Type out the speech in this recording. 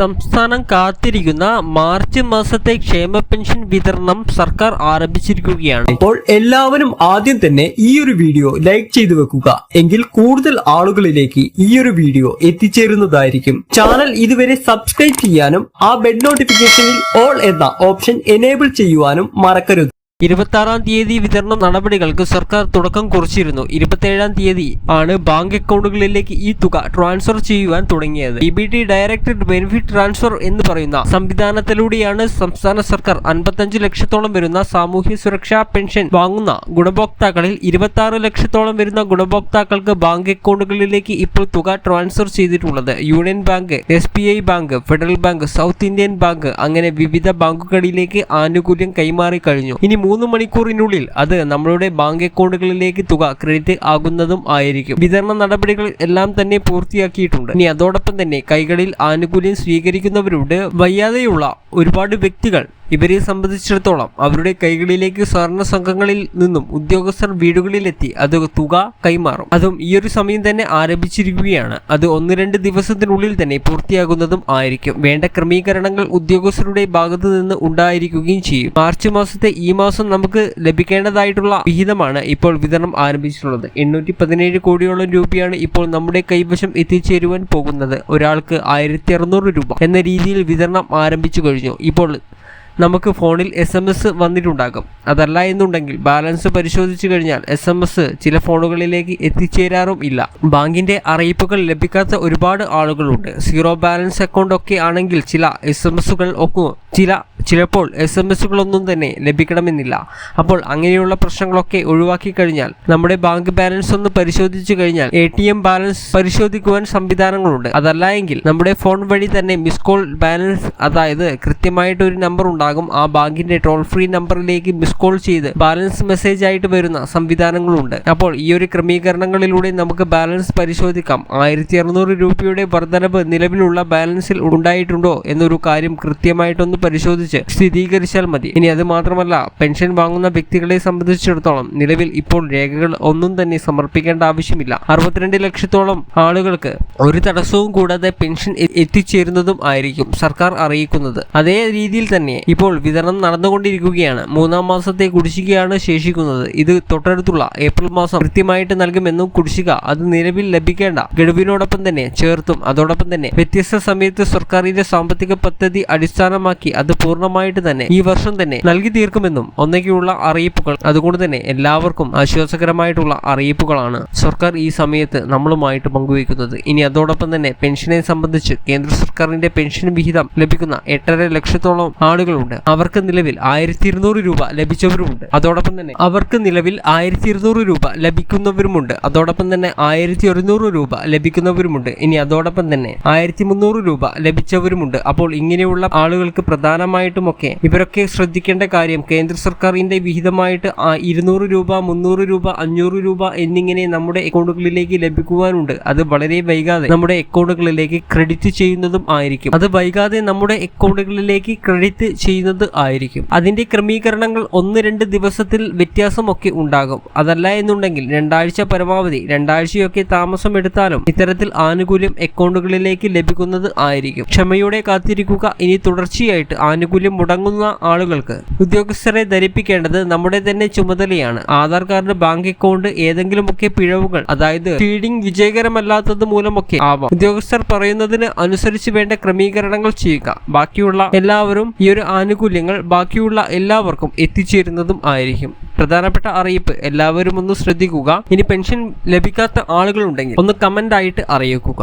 സംസ്ഥാനം കാത്തിരിക്കുന്ന മാർച്ച് മാസത്തെ ക്ഷേമ പെൻഷൻ വിതരണം സർക്കാർ ആരംഭിച്ചിരിക്കുകയാണ്. അപ്പോൾ എല്ലാവരും ആദ്യം തന്നെ ഈ ഒരു വീഡിയോ ലൈക്ക് ചെയ്തു വെക്കുക. എങ്കിൽ കൂടുതൽ ആളുകളിലേക്ക് ഈ ഒരു വീഡിയോ എത്തിച്ചേരുന്നതായിരിക്കും. ചാനൽ ഇതുവരെ സബ്സ്ക്രൈബ് ചെയ്യാനും ആ ബെഡ് നോട്ടിഫിക്കേഷനിൽ ഓൾ എന്ന ഓപ്ഷൻ എനേബിൾ ചെയ്യുവാനും മറക്കരുത്. ഇരുപത്തി ആറാം തീയതി വിതരണ നടപടികൾക്ക് സർക്കാർ തുടക്കം കുറിച്ചിരുന്നു. ഇരുപത്തിയേഴാം തീയതി ആണ് ബാങ്ക് അക്കൗണ്ടുകളിലേക്ക് ഈ തുക ട്രാൻസ്ഫർ ചെയ്യുവാൻ തുടങ്ങിയത്. E B T benefit transfer എന്ന് പറയുന്ന സംവിധാനത്തിലൂടെയാണ് സംസ്ഥാന സർക്കാർ അൻപത്തഞ്ച് ലക്ഷത്തോളം വരുന്ന സാമൂഹ്യ സുരക്ഷാ പെൻഷൻ വാങ്ങുന്ന ഗുണഭോക്താക്കളിൽ ഇരുപത്തി ലക്ഷത്തോളം വരുന്ന ഗുണഭോക്താക്കൾക്ക് ബാങ്ക് അക്കൗണ്ടുകളിലേക്ക് ഇപ്പോൾ തുക ട്രാൻസ്ഫർ ചെയ്തിട്ടുള്ളത്. Union Bank S B I Bank Federal Bank South Indian Bank അങ്ങനെ വിവിധ ബാങ്കുകളിലേക്ക് ആനുകൂല്യം കൈമാറി കഴിഞ്ഞു. ഇനി മൂന്ന് മണിക്കൂറിനുള്ളിൽ അത് നമ്മളുടെ ബാങ്ക് അക്കൗണ്ടുകളിലേക്ക് തുക ക്രെഡിറ്റ് ആകുന്നതും ആയിരിക്കും. വിതരണ നടപടികൾ എല്ലാം തന്നെ പൂർത്തിയാക്കിയിട്ടുണ്ട്. ഇനി അതോടൊപ്പം തന്നെ കൈകളിൽ ആനുകൂല്യം സ്വീകരിക്കുന്നവരോട് വയ്യാതെയുള്ള ഒരുപാട് വ്യക്തികൾ ഇവരെ സംബന്ധിച്ചിടത്തോളം അവരുടെ കൈകളിലേക്ക് സ്വർണ സംഘങ്ങളിൽ നിന്നും ഉദ്യോഗസ്ഥർ വീടുകളിലെത്തി അത് തുക കൈമാറും. അതും ഈയൊരു സമയം തന്നെ ആരംഭിച്ചിരിക്കുകയാണ്. അത് ഒന്ന് രണ്ട് ദിവസത്തിനുള്ളിൽ തന്നെ പൂർത്തിയാകുന്നതും ആയിരിക്കും. വേണ്ട ക്രമീകരണങ്ങൾ ഉദ്യോഗസ്ഥരുടെ ഭാഗത്തു നിന്ന് ഉണ്ടായിരിക്കുകയും ചെയ്യും. മാർച്ച് മാസത്തെ ഈ മാസം നമുക്ക് ലഭിക്കേണ്ടതായിട്ടുള്ള വിഹിതമാണ് ഇപ്പോൾ വിതരണം ആരംഭിച്ചിട്ടുള്ളത്. എണ്ണൂറ്റി പതിനേഴ് കോടിയോളം രൂപയാണ് ഇപ്പോൾ നമ്മുടെ കൈവശം എത്തിച്ചേരുവാൻ പോകുന്നത്. ഒരാൾക്ക് ആയിരത്തി രൂപ എന്ന രീതിയിൽ വിതരണം ആരംഭിച്ചു കഴിഞ്ഞു. ഇപ്പോൾ നമുക്ക് ഫോണിൽ എസ് എം എസ് വന്നിട്ടുണ്ടാകും. അതല്ല എന്നുണ്ടെങ്കിൽ ബാലൻസ് പരിശോധിച്ചു കഴിഞ്ഞാൽ എസ് എം എസ് ചില ഫോണുകളിലേക്ക് എത്തിച്ചേരാറും ഇല്ല. ബാങ്കിന്റെ അറിയിപ്പുകൾ ലഭിക്കാത്ത ഒരുപാട് ആളുകളുണ്ട്. സീറോ ബാലൻസ് അക്കൗണ്ട് ഒക്കെ ആണെങ്കിൽ ചില എസ് എം എസുകൾ ഒക്കെ ചില ചിലപ്പോൾ എസ് എം എസുകളൊന്നും തന്നെ ലഭിക്കണമെന്നില്ല. അപ്പോൾ അങ്ങനെയുള്ള പ്രശ്നങ്ങളൊക്കെ ഒഴിവാക്കി കഴിഞ്ഞാൽ നമ്മുടെ ബാങ്ക് ബാലൻസ് ഒന്ന് പരിശോധിച്ചു കഴിഞ്ഞാൽ എ ടി എം ബാലൻസ് പരിശോധിക്കുവാൻ സംവിധാനങ്ങളുണ്ട്. അതല്ല എങ്കിൽ നമ്മുടെ ഫോൺ വഴി തന്നെ മിസ് കോൾ ബാലൻസ് അതായത് കൃത്യമായിട്ട് ഒരു നമ്പർ ഉണ്ടാകും. ആ ബാങ്കിന്റെ ടോൾ ഫ്രീ നമ്പറിലേക്ക് മിസ് കോൾ ചെയ്ത് ബാലൻസ് മെസ്സേജ് ആയിട്ട് വരുന്ന സംവിധാനങ്ങളുണ്ട്. അപ്പോൾ ഈ ഒരു ക്രമീകരണങ്ങളിലൂടെ നമുക്ക് ബാലൻസ് പരിശോധിക്കാം. ആയിരത്തി അറുന്നൂറ് രൂപയുടെ വർധനവ് നിലവിലുള്ള ബാലൻസിൽ ഉണ്ടായിട്ടുണ്ടോ എന്നൊരു കാര്യം കൃത്യമായിട്ടൊന്ന് പരിശോധിച്ച് സ്ഥിരീകരിച്ചാൽ മതി. ഇനി അത് മാത്രമല്ല പെൻഷൻ വാങ്ങുന്ന വ്യക്തികളെ സംബന്ധിച്ചിടത്തോളം നിലവിൽ ഇപ്പോൾ രേഖകൾ ഒന്നും തന്നെ സമർപ്പിക്കേണ്ട ആവശ്യമില്ല. അറുപത്തിരണ്ട് ലക്ഷത്തോളം ആളുകൾക്ക് ഒരു തടസ്സവും കൂടാതെ പെൻഷൻ എത്തിച്ചേരുന്നതും ആയിരിക്കും സർക്കാർ അറിയിക്കുന്നത്. അതേ രീതിയിൽ തന്നെ ഇപ്പോൾ വിതരണം നടന്നുകൊണ്ടിരിക്കുകയാണ്. മൂന്നാം മാസത്തെ കുടിശ്ശികയാണ് ശേഷിക്കുന്നത്. ഇത് തൊട്ടടുത്തുള്ള ഏപ്രിൽ മാസം കൃത്യമായിട്ട് നൽകുമെന്നും കുടിശ്ശിക അത് നിലവിൽ ലഭിക്കേണ്ട ഗഡുവിനോടൊപ്പം തന്നെ ചേർത്തും. അതോടൊപ്പം തന്നെ വ്യത്യസ്ത സമയത്ത് സർക്കാരിന്റെ സാമ്പത്തിക പദ്ധതി അടിസ്ഥാനമാക്കി അത് പൂർണമായിട്ട് തന്നെ ഈ വർഷം തന്നെ നൽകി തീർക്കുമെന്നും ഒന്നേക്കുള്ള അറിയിപ്പുകൾ. അതുകൊണ്ട് തന്നെ എല്ലാവർക്കും ആശ്വാസകരമായിട്ടുള്ള അറിയിപ്പുകളാണ് സർക്കാർ ഈ സമയത്ത് നമ്മളുമായിട്ട് പങ്കുവയ്ക്കുന്നത്. ഇനി അതോടൊപ്പം തന്നെ പെൻഷനെ സംബന്ധിച്ച് കേന്ദ്ര സർക്കാരിന്റെ പെൻഷൻ വിഹിതം ലഭിക്കുന്ന എട്ടര ലക്ഷത്തോളം ആളുകളുണ്ട്. അവർക്ക് നിലവിൽ ആയിരത്തി ഇരുന്നൂറ് രൂപ ലഭിച്ചവരുമുണ്ട്. അതോടൊപ്പം തന്നെ അവർക്ക് നിലവിൽ ആയിരത്തി ഇരുന്നൂറ് രൂപ ലഭിക്കുന്നവരുമുണ്ട്. അതോടൊപ്പം തന്നെ ആയിരത്തി ഒരുന്നൂറ് രൂപ ലഭിക്കുന്നവരുമുണ്ട്. ഇനി അതോടൊപ്പം തന്നെ ആയിരത്തി മുന്നൂറ് രൂപ ലഭിച്ചവരുമുണ്ട്. അപ്പോൾ ഇങ്ങനെയുള്ള ആളുകൾക്ക് പ്രധാനമായിട്ടുമൊക്കെ ഇവരൊക്കെ ശ്രദ്ധിക്കേണ്ട കാര്യം കേന്ദ്ര സർക്കാരിന്റെ വിഹിതമായിട്ട് ഇരുന്നൂറ് രൂപ മുന്നൂറ് രൂപ അഞ്ഞൂറ് രൂപ എന്നിങ്ങനെ നമ്മുടെ അക്കൗണ്ടുകളിലേക്ക് ലഭിക്കുവാനുണ്ട്. അത് വളരെ വൈകാതെ നമ്മുടെ അക്കൗണ്ടുകളിലേക്ക് ക്രെഡിറ്റ് ചെയ്യുന്നതും ആയിരിക്കും. അത് വൈകാതെ നമ്മുടെ അക്കൗണ്ടുകളിലേക്ക് ക്രെഡിറ്റ് ചെയ്യുന്നത് ആയിരിക്കും. അതിന്റെ ക്രമീകരണങ്ങൾ ഒന്ന് രണ്ട് ദിവസത്തിൽ വ്യത്യാസമൊക്കെ ഉണ്ടാകും. അതല്ല എന്നുണ്ടെങ്കിൽ രണ്ടാഴ്ച പരമാവധി രണ്ടാഴ്ചയൊക്കെ താമസമെടുത്താലും ഇത്തരത്തിൽ ആനുകൂല്യം അക്കൗണ്ടുകളിലേക്ക് ലഭിക്കുന്നത് ആയിരിക്കും. ക്ഷമയോടെ കാത്തിരിക്കുക. ഇനി തുടർച്ചയായിട്ട് ആനുകൂല്യം മുടങ്ങുന്ന ആളുകൾക്ക് ഉദ്യോഗസ്ഥരെ ധരിപ്പിക്കേണ്ടത് നമ്മുടെ തന്നെ ചുമതലയാണ്. ആധാർ കാർഡ് ബാങ്ക് അക്കൗണ്ട് ഏതെങ്കിലുമൊക്കെ പിഴവുകൾ അതായത് ഫീഡിംഗ് വിജയകരമല്ലാത്തത് മൂലമൊക്കെ ആവാം. ഉദ്യോഗസ്ഥർ പറയുന്നതിന് അനുസരിച്ച് വേണ്ട ക്രമീകരണങ്ങൾ ചെയ്യുക. ബാക്കിയുള്ള എല്ലാവരും ഈ ഒരു ആനുകൂല്യങ്ങൾ ബാക്കിയുള്ള എല്ലാവർക്കും എത്തിച്ചേരുന്നതും ആയിരിക്കും. പ്രധാനപ്പെട്ട അറിയിപ്പ് എല്ലാവരും ഒന്ന് ശ്രദ്ധിക്കുക. ഇനി പെൻഷൻ ലഭിക്കാത്ത ആളുകളുണ്ടെങ്കിൽ ഒന്ന് കമന്റ് ആയിട്ട് അറിയിക്കുക.